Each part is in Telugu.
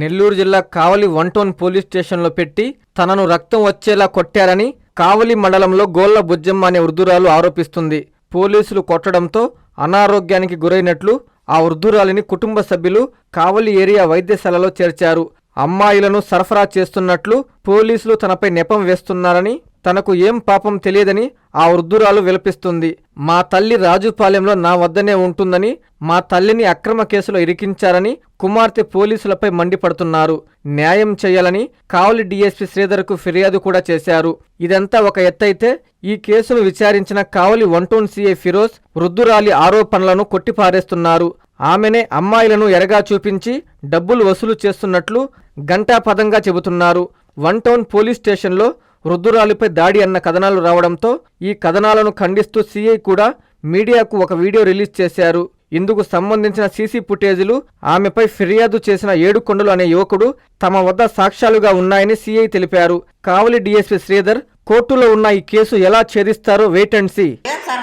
నెల్లూరు జిల్లా కావలి వన్ టౌన్ పోలీస్ స్టేషన్లో పెట్టి తనను రక్తం వచ్చేలా కొట్టారని కావలి మండలంలో గోళ్ళ బుజ్జమ్మ అనే వృద్ధురాలు ఆరోపిస్తుంది. పోలీసులు కొట్టడంతో అనారోగ్యానికి గురైనట్లు ఆ వృద్ధురాలిని కుటుంబ సభ్యులు కావలి ఏరియా వైద్యశాలలో చేర్చారు. అమ్మాయిలను సరఫరా చేస్తున్నట్లు పోలీసులు తనపై నెపం వేస్తున్నారని తనకు ఏం పాపం తెలియదని ఆ వృద్ధురాలు విలపిస్తుంది. మా తల్లి రాజుపాలెంలో నా వద్దనే ఉంటుందని మా తల్లిని అక్రమ కేసులో ఇరికించారని కుమార్తె పోలీసులపై మండిపడుతున్నారు. న్యాయం చేయాలని కావలి డీఎస్పీ శ్రీధర్కు ఫిర్యాదు కూడా చేశారు. ఇదంతా ఒక ఎత్తైతే ఈ కేసును విచారించిన కావలి వన్ టౌన్ ఫిరోజ్ వృద్ధురాలి ఆరోపణలను కొట్టిపారేస్తున్నారు. ఆమెనే అమ్మాయిలను ఎరగా చూపించి డబ్బులు వసూలు చేస్తున్నట్లు గంటాపదంగా చెబుతున్నారు. వన్ టౌన్ పోలీస్ స్టేషన్లో వృద్ధురాలిపై దాడి అన్న కథనాలు రావడంతో ఈ కథనాలను ఖండిస్తూ సీఐ కూడా మీడియాకు ఒక వీడియో రిలీజ్ చేశారు. ఇందుకు సంబంధించిన సీసీ ఫుటేజీలు ఆమెపై ఫిర్యాదు చేసిన ఏడుకొండలు అనే యువకుడు తమ వద్ద సాక్ష్యాలుగా ఉన్నాయని సీఐ తెలిపారు. కావలి డీఎస్పీ శ్రీధర్ కోర్టులో ఉన్న ఈ కేసు ఎలా ఛేదిస్తారో వెయిట్ అండ్ సీ.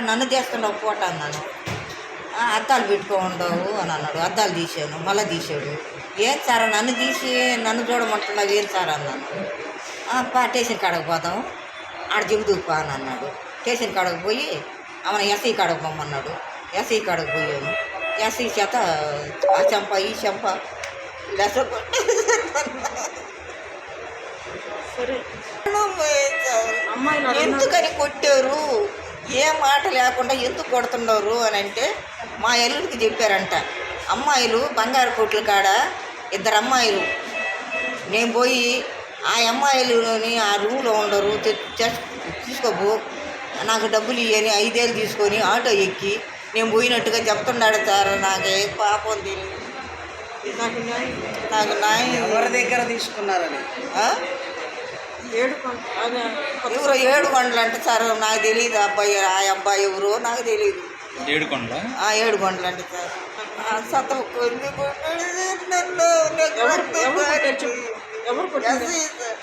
నన్ను చేస్తున్నావు పూట అన్నాను. అద్దాలు పెట్టుకోండవు అని అన్నాడు. అద్దాలు తీసాను మళ్ళీ తీసాడు ఏం సార్ నన్ను తీసి నన్ను చూడమంటున్నావు ఏం సార్ అన్నాను. పా స్టేషన్ కాడకు పోదాం. ఆడ చెబుతూ పా అని అన్నాడు. స్టేషన్ కాడకు పోయి ఆమె ఎస్ఐ కాడకు పొమ్మన్నాడు. ఎస్ఐ కాడకు పోయాను ఎస్ఐ చేత ఆ చెంప ఈ చెంప. ఎందుకని కొట్టారు? ఏ మాట లేకుండా ఎందుకు కొడుతున్నారు అని అంటే మా ఎల్లుడికి చెప్పారంట. అమ్మాయిలు బంగారు కొట్ల కాడ ఇద్దరు అమ్మాయిలు నేను పోయి ఆ అమ్మాయిలని ఆ రూమ్లో ఉండరు తీసుకోబో నాకు డబ్బులు ఇవ్వని ఐదేళ్ళు తీసుకొని ఆటో ఎక్కి నేను పోయినట్టుగా చెప్తున్నాడు సార్. నాకు ఏ పాపం తెలియదు నాకు న్యాయం నాకు ఎవరి దగ్గర తీసుకున్నారని? ఎవరో ఏడు కొండలు అంటే సార్. నాకు తెలియదు అబ్బాయి ఆ అబ్బాయి ఎవరో నాకు తెలియదు ఏడుకొండల ఆ ఏడు కొండలు అంటే సార్. సతం సార్.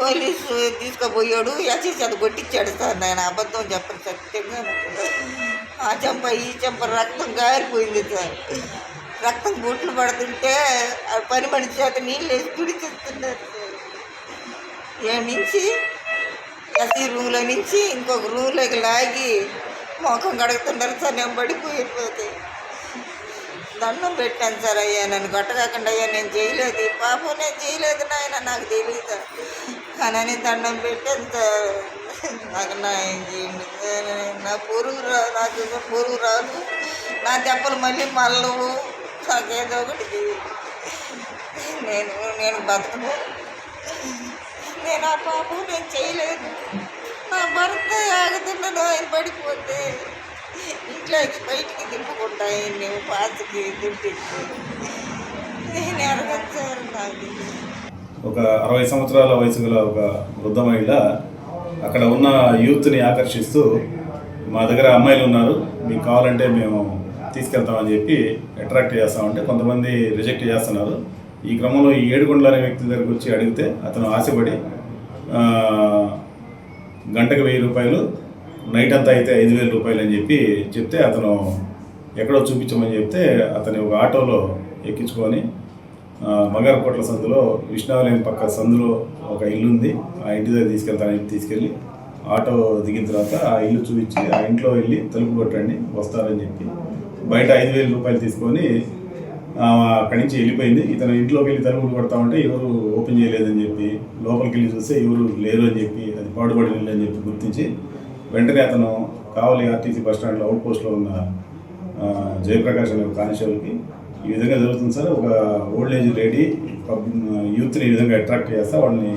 పోలీసు తీసుకుపోయాడు. ఎస్ఐ చేత కొట్టించాడు సార్. నేను అబద్ధం చెప్పను సత్యంగా ఆ చెంప ఈ చెంప రక్తం గారిపోయింది సార్. రక్తం బొట్లు పడుతుంటే ఆ పని మనిషి చేత నీళ్ళు వేసి పిడిచిస్తున్నారు సార్. నుంచి? ఎస్సీ రూమ్లో నుంచి ఇంకొక రూమ్లోకి లాగి మొఖం కడుగుతున్నారు సార్. నేను పడిపోయిపోతే. దండం పెట్టాను సార్ అయ్యా నన్ను కొట్టకాకుండా అయ్యా నేను చేయలేదు. పాపం నేను చేయలేదు నాయన నాకు తెలియదు కానీ దండం పెట్టాను సార్. నాకు న్యాయం చేయండి సార్. నా పొరుగు రా నాకు పొరుగు రాదు. నా దెబ్బలు మళ్ళీ మళ్ళవు. నాకేదో ఒకటి నేను నేను బతకను. నేను ఆ పాపం నేను చేయలేదు. నా భర్త ఆగుతున్నాను ఆయన పడిపోతే ఇంట్లోకి బయటికి తిప్పుకుంటాయి నువ్వు పాతకి దుడ్డికి నేను ఎరగదు నాకు. ఒక అరవై సంవత్సరాల వయసు గల ఒక వృద్ధ మహిళ అక్కడ ఉన్న యూత్ని ఆకర్షిస్తూ మా దగ్గర అమ్మాయిలు ఉన్నారు మీకు కావాలంటే మేము తీసుకెళ్తామని చెప్పి అట్రాక్ట్ చేస్తామంటే కొంతమంది రిజెక్ట్ చేస్తున్నారు. ఈ క్రమంలో ఈ ఏడుకొండల అనే వ్యక్తి దగ్గరికి వచ్చి అడిగితే అతను ఆశపడి గంటకు వెయ్యి రూపాయలు నైట్ అంతా అయితే ఐదు వేల రూపాయలు అని చెప్పి చెప్తే అతను ఎక్కడో చూపించమని చెప్తే అతని ఒక ఆటోలో ఎక్కించుకొని ఆ, బంగారకోట్ల సందులో విష్ణాలయం పక్క సందులో ఒక ఇల్లు ఉంది. ఆ ఇంటి దగ్గర తీసుకెళ్తానని తీసుకెళ్ళి ఆటో దిగిన తర్వాత ఆ ఇల్లు చూపించి ఆ ఇంట్లో వెళ్ళి తలుపు కొట్టండి వస్తారని చెప్పి బయట ఐదు వేల రూపాయలు తీసుకొని అక్కడి నుంచి వెళ్ళిపోయింది. ఇతను ఇంట్లోకి వెళ్ళి తలుపులు కొడతా ఉంటే ఎవరు ఓపెన్ చేయలేదని చెప్పి లోపలికి వెళ్ళి చూస్తే ఎవరు లేరు అని చెప్పి అది పాడుబడి ఇల్లు అని చెప్పి గుర్తించి వెంటనే అతను కావలి ఆర్టీసీ బస్ స్టాండ్లో అవుట్ పోస్ట్లో ఉన్న జయప్రకాష్ అనే కానిస్టేబుల్కి ఈ విధంగా జరుగుతుంది సార్. ఒక ఓల్డ్ ఏజ్ లేడీ పబ్ యూత్ని ఈ విధంగా అట్రాక్ట్ చేస్తా వాళ్ళని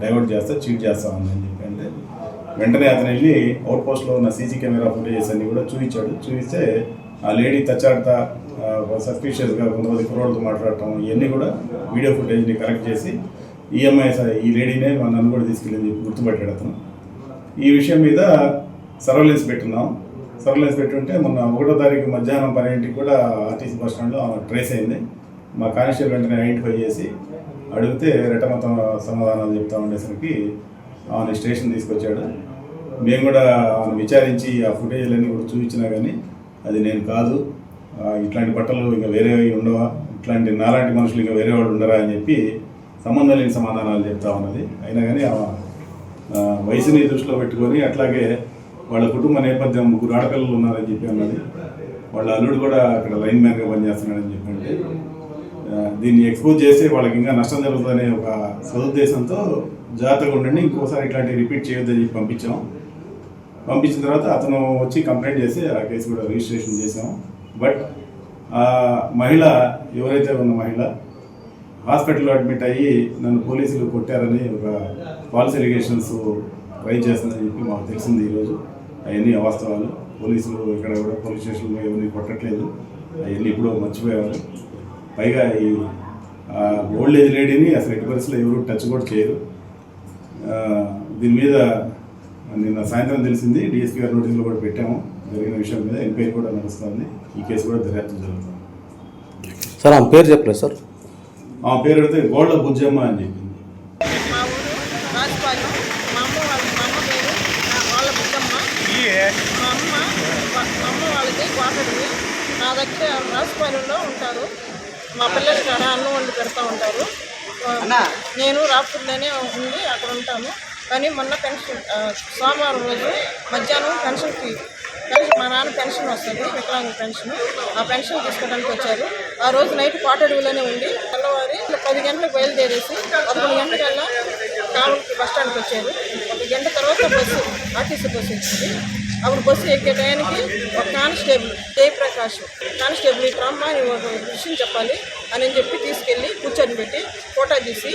డైవర్ట్ చేస్తా చీట్ చేస్తా ఉందని చెప్పి అంటే వెంటనే అతను వెళ్ళి అవుట్ పోస్ట్లో ఉన్న సీసీ కెమెరా ఫుటేజెస్ అన్ని కూడా చూపించాడు. చూపిస్తే ఆ లేడీ తచ్చాడుతా సస్పీషియస్గా కొంతమంది కుర్రోళ్ళతో మాట్లాడటం ఇవన్నీ కూడా వీడియో ఫుటేజ్ని కలెక్ట్ చేసి ఈఎంఐ ఈ లేడీనే మా నన్ను కూడా తీసుకెళ్ళింది గుర్తుపట్టాడు అతను. ఈ విషయం మీద సర్వలెన్స్ పెట్టున్నాం. సర్వలెన్స్ పెట్టుంటే మొన్న ఒకటో తారీఖు మధ్యాహ్నం పన్నెండింటికి కూడా ఆర్టీసీ బస్ స్టాండ్లో ఆమె ట్రేస్ అయింది. మా కానిస్టేబుల్ వెంటనే ఐడెంటిఫై చేసి అడిగితే రెట్టమతం సమాధానాలు చెప్తా ఉండేసరికి ఆమె స్టేషన్ తీసుకొచ్చాడు. మేము కూడా ఆమె విచారించి ఆ ఫుటేజ్లన్నీ కూడా చూపించినా కానీ అది నేను కాదు. ఇట్లాంటి బట్టలు ఇంకా వేరే ఉండవా? ఇట్లాంటి నాలాంటి మనుషులు ఇంకా వేరే వాళ్ళు ఉండరా అని చెప్పి సంబంధం లేని సమాధానాలు చెప్తా ఉన్నది. అయినా కానీ ఆమె వయసుని దృష్టిలో పెట్టుకొని అట్లాగే వాళ్ళ కుటుంబ నేపథ్యం ముగ్గురు ఆడపిల్లలు ఉన్నారని చెప్పి అన్నది. వాళ్ళ అల్లుడు కూడా అక్కడ లైన్ మ్యాన్గా పనిచేస్తున్నాడని చెప్పండి ఆ, దీన్ని ఎక్స్పోజ్ చేస్తే వాళ్ళకి ఇంకా నష్టం జరుగుతుందనే ఒక సదుద్దేశంతో జాగ్రత్తగా ఉండండి ఇంకోసారి ఇట్లాంటివి రిపీట్ చేయొద్దని చెప్పి పంపించాం. పంపించిన తర్వాత అతను వచ్చి కంప్లైంట్ చేసి ఆ కేసు కూడా రిజిస్ట్రేషన్ చేసాం బట్ ఆ మహిళ ఎవరైతే ఉన్న మహిళ హాస్పిటల్లో అడ్మిట్ అయ్యి నన్ను పోలీసులు కొట్టారని ఒక ఫాల్స్ ఎలిగేషన్స్ రైజ్ చేస్తుందని చెప్పి మాకు తెలిసింది ఈరోజు. అవన్నీ అవాస్తవాలు. పోలీసులు ఇక్కడ కూడా పోలీస్ స్టేషన్లో ఎవరిని కొట్టట్లేదు. అవన్నీ ఇప్పుడు మర్చిపోయారు పైగా ఈ ఓల్డ్ ఏజ్ లేడీని అసలు ఎట్టి పరిస్థితుల్లో ఎవరు టచ్ కూడా చేయరు. ఆ, దీని మీద నిన్న సాయంత్రం తెలిసింది. డిఎస్పీ గారి నోటీసులో కూడా పెట్టాము. జరిగిన విషయం మీద ఎంక్వైరీ కూడా నడుస్తుంది. ఈ కేసు కూడా దర్యాప్తు జరుగుతుంది. సార్ ఆమె పేరు చెప్పలేదు సార్. ఆ పేరు అడిగితే గోళ్ళ బుజ్జమ్మ అని చెప్పింది మా ఊరు రాజపాలెం మా అమ్మ వాళ్ళ మా అమ్మ పేరు నా వాళ్ళ బుద్ధమ్మ మా అమ్మ వా- మా అమ్మ కోటడివి నా దగ్గర రాజపాలెంలో ఉంటారు. మా పిల్లల కాడ అన్నం వండి పెడతా ఉంటారు. నేను రాపూర్లోనే ఉండి అక్కడ ఉంటాను. కానీ మొన్న పెన్షన్ సోమవారం రోజు మధ్యాహ్నం పెన్షన్కి పెన్షన్ మా నాన్న పెన్షన్ వస్తుంది వికలాంగ పెన్షన్. ఆ పెన్షన్ తీసుకోవడానికి వచ్చారు. ఆ రోజు నైట్ కోటడుగులోనే ఉండి తెల్లవారి పది గంటలకు బయలుదేరేసి పదకొండు గంటలకల్లా కావలికి బస్ స్టాండ్కి వచ్చారు. ఒక గంట తర్వాత బస్సు ఆర్టీసీ బస్సు వచ్చింది. అప్పుడు బస్సు ఎక్కే టయానికి ఒక కానిస్టేబుల్ జయప్రకాష్ కానిస్టేబుల్ అమ్మా నువ్వు ఒక విషయం చెప్పాలి అని చెప్పి తీసుకెళ్ళి కూర్చొని పెట్టి ఫోటో తీసి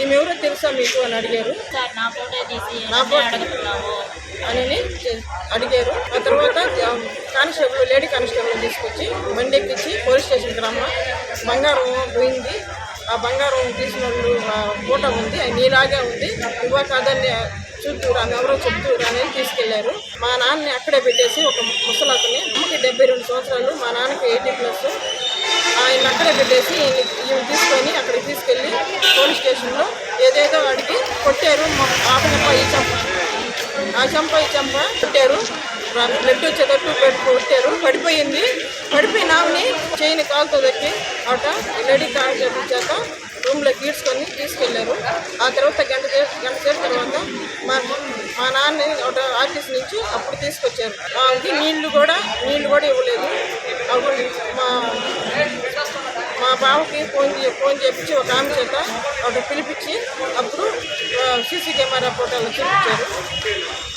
ఈమె ఎవరో తెలుసా మీకు? అని అడిగారు. నా ఫోటో తీసి నా ఫోటో అని అడిగారు. ఆ తర్వాత కానిస్టేబుల్ లేడీ కానిస్టేబుల్ తీసుకొచ్చి బండి ఎక్కించి పోలీస్ స్టేషన్కి రమ్మ. బంగారం పోయింది. ఆ బంగారం తీసిన వాళ్ళు ఫోటో ఉంది. అది నీలాగే ఉంది. ఇవ్వ కాదని చూద్దూరు ఆమె ఎవరో చెప్తూరు అనేది తీసుకెళ్ళారు మా నాన్నని అక్కడే పెట్టేసి ఒక ముసలాతని అమ్మకి డెబ్బై రెండు సంవత్సరాలు మా నాన్నకి ఎయిటీ ప్లస్. ఆయన అక్కడే పెట్టేసి ఈయన తీసుకొని అక్కడికి తీసుకెళ్ళి పోలీస్ స్టేషన్లో ఏదేదో అడిగి కొట్టారు. మా- ఆ చంప ఈ చంప ఆ చంప ఈ చంప కొట్టారు. బ్లడ్ వచ్చేటట్టు పెట్టి కొట్టారు. పడిపోయింది. పడిపోయిన ఆమెని చేయని కాలుతో దక్కి ఆట రెడీ కాల్ చేత రూమ్లోకి ఈడ్చుకొని తీసుకెళ్ళారు ఆ తర్వాత గంట గంట సేపు తర్వాత మా మా నాన్న ఒక ఆఫీస్ నుంచి అప్పుడు తీసుకొచ్చారు. ఆమెకి నీళ్ళు కూడా నీళ్ళు కూడా ఇవ్వలేదు. అప్పుడు మా మా బావకి ఫోన్ ఫోన్ చేపించి ఒక ఆమె చేత ఒకటి పిలిపించి అప్పుడు సీసీ కెమెరా ఫోటోలు చూపించారు.